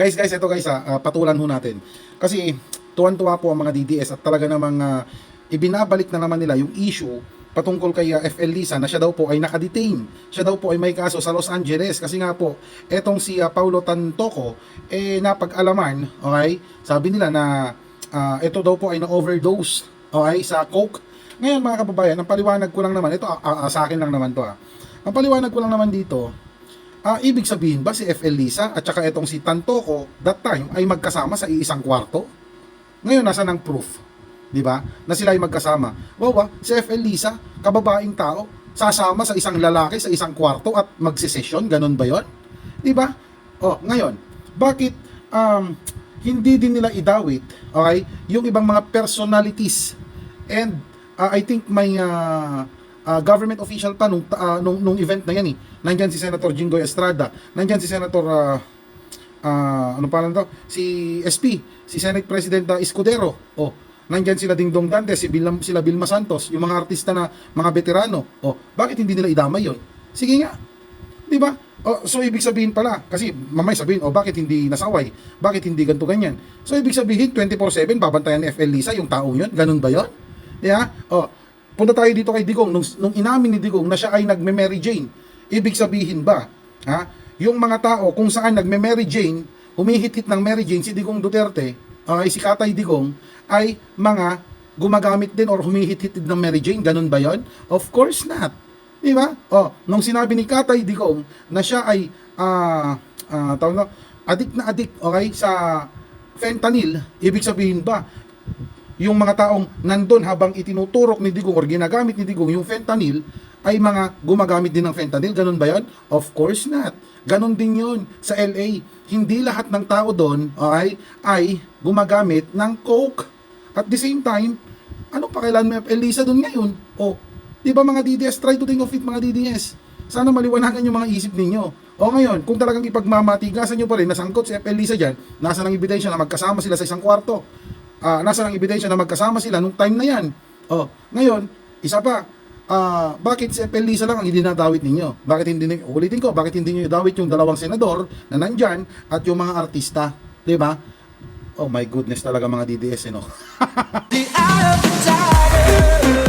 Guys, guys, ito guys, ah, patulan ho natin. Kasi tuwan-tuwa po ang mga DDS at talaga namang ah, ibinabalik na naman nila yung issue patungkol kay ah, FL Lisa na siya daw po ay nakadetain. Siya daw po ay may kaso sa Los Angeles kasi nga po etong si ah, Paulo Tantoco eh napag-alaman, okay? Sabi nila na ah, ito daw po ay na-overdose, okay, sa coke. Ngayon mga kababayan, ang paliwanag ko lang naman, ito ah, ah, sa akin lang naman to ah. Ang paliwanag ko lang naman dito, Ah, ibig sabihin ba si FL Lisa at saka itong si Tantoco that time ay magkasama sa iisang kwarto? Ngayon nasa ng proof, 'di ba? Na sila ay magkasama. Wow, ah, si FL Lisa, kababaeng tao, sasama sa isang lalaki sa isang kwarto at magsisesyon, ganun ba 'yon? 'Di ba? Oh, ngayon, bakit um hindi din nila idawit, okay, yung ibang mga personalities and uh, I think may uh, uh, government official pa nung, uh, nung, nung event na yan eh. Nandyan si Senator Jinggoy Estrada. Nandyan si Senator, uh, uh, ano pa lang daw? Si SP, si Senate President uh, Escudero. Oh, nandyan sila Dingdong Dante, si Bill, sila Vilma Santos, yung mga artista na mga veterano. Oh, bakit hindi nila idamay yon? Sige nga. 'Di ba? Oh, so ibig sabihin pala, kasi mamay sabihin, oh bakit hindi nasaway? Bakit hindi ganto ganyan? So ibig sabihin 24/7 babantayan ni FL Lisa yung taong 'yon. Ganun ba 'yon? Yeah? Oh, punta tayo dito kay Digong nung, nung inamin ni Digong na siya ay nagme-Mary Jane. Ibig sabihin ba, ha? Yung mga tao kung saan nagme-Mary Jane, humihit-hit ng Mary Jane si Digong Duterte, ay si Katay Digong ay mga gumagamit din or humihit-hit ng Mary Jane, ganun ba 'yon? Of course not. Di ba? Oh, nung sinabi ni Katay Digong na siya ay ah ah, tawag na, adik na adik, okay, sa fentanyl, ibig sabihin ba, yung mga taong nandun habang itinuturok ni Digong or ginagamit ni Digong yung fentanyl ay mga gumagamit din ng fentanyl. Ganun ba yan? Of course not. Ganun din yun sa LA. Hindi lahat ng tao doon okay, ay gumagamit ng coke. At the same time, ano pa kailan may Elisa doon ngayon? O, di ba mga DDS, try to think of it mga DDS. Sana maliwanagan yung mga isip ninyo. O ngayon, kung talagang ipagmamatigasan nyo pa rin, nasangkot si FL Lisa dyan, nasa ng ebidensya na magkasama sila sa isang kwarto, ah, nasa ng ebidensya na magkasama sila nung time na yan. Oh, ngayon, isa pa, ah, bakit si FL Lisa lang ang hindi nadawit ninyo? Bakit hindi, ulitin ko, bakit hindi nyo dawit yung dalawang senador na nandyan at yung mga artista? Di ba? Oh my goodness talaga mga DDS, eh, no?